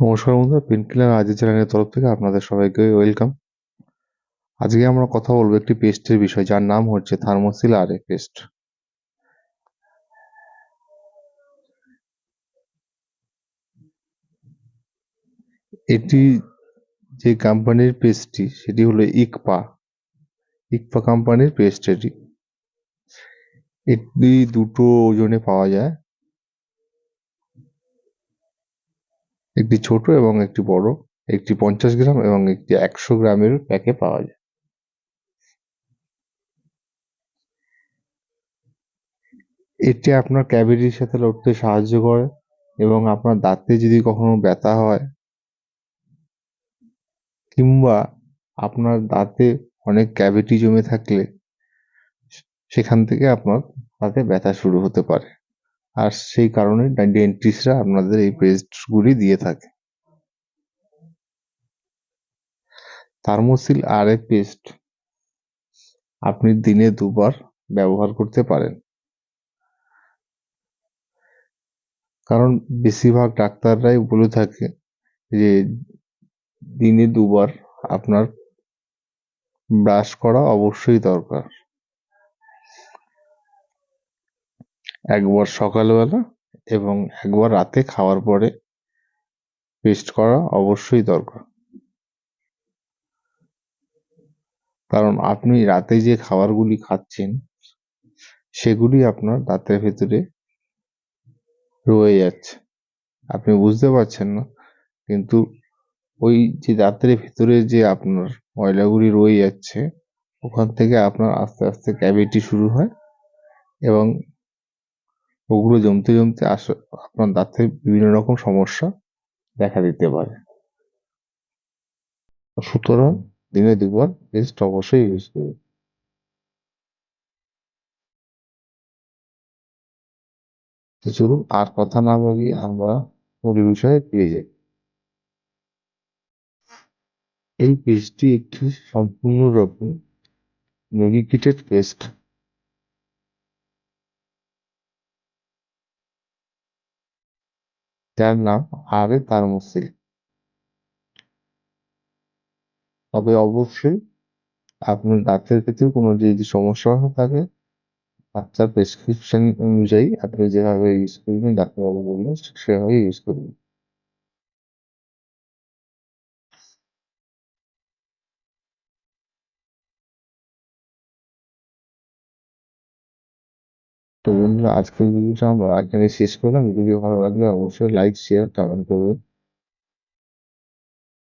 নমস্কার বন্ধুরা পেনকিলার আজি চ্যানেলের তরফ থেকে আপনাদের সবাইকে ওয়েলকাম আজকে আমরা কথা বলব একটি পেস্টের বিষয়, যার নাম হচ্ছে থার্মোসিল আর পেস্ট এটি যে কোম্পানির পেস্টটি সেটি হলো ইকপা ইকপা কোম্পানির পেস্ট এটি। এটি দুটো ওজনে পাওয়া যায়। একটি ছোট এবং একটি বড়, একটি পঞ্চাশ গ্রাম এবং একটি একশো গ্রামের প্যাকে পাওয়া যায়। এটি আপনার ক্যাভিটির সাথে লড়তে সাহায্য করে এবং আপনার দাঁতে যদি কখনো ব্যথা হয় কিংবা আপনার দাঁতে অনেক ক্যাভিটি জমে থাকলে, সেখান থেকে আপনার দাঁতে ব্যথা শুরু হতে পারে। আর সেই কারণে ডেন্টিস্টরা আপনাদের এই পেস্টগুলি দিয়ে থাকে। থার্মোসিল আর এ পেস্ট আপনি দিনে দুবার ব্যবহার করতে পারেন। কারণ বেশিরভাগ ডাক্তাররাই বলে থাকে যে, দিনে দুবার আপনার ব্রাশ করা অবশ্যই দরকার। একবার সকালবেলা এবং একবার রাতে খাওয়ার পরে পেস্ট করা অবশ্যই দরকার। কারণ আপনি রাতে যে খাবারগুলি খাচ্ছেন, সেগুলি আপনার দাঁতের ভেতরে রয়ে যাচ্ছে। আপনি বুঝতে পারছেন না? কিন্তু ওই যে দাঁতের ভেতরে যে আপনার ময়লাগুলি রয়ে যাচ্ছে, ওখান থেকে আপনার আস্তে আস্তে ক্যাভিটি শুরু হয় এবং ওগুলো জমতে জমতে আস, আপনার দাঁতে বিভিন্ন রকম সমস্যা দেখা দিতে পারে। সুতরাং দিনে দুবার পেস্ট অবশ্যই ইউজ করুন। চলুন আর কথা না বলিয়ে আমরা মূল বিষয়ে ফিরে যাই। এই পেস্টটি একটি সম্পূর্ণরূপে মেডিকেটেড পেস্ট। যার নাম আরে তারমসি তবে অবশ্যই আপনার দাঁতের ক্ষেত্রে কোনো যদি সমস্যা হয়ে থাকে ডাক্তার প্রেসক্রিপশন অনুযায়ী আপনি যেভাবে ইউজ করবেন, ডাক্তারবাবু বললেন সেভাবে ইউজ করবেন। তো বন্ধুরা, আজকের ভিডিওটা আমরা এখানে শেষ করলাম। ভিডিও ভালো লাগলে অবশ্যই লাইক শেয়ার কমেন্ট করবেন।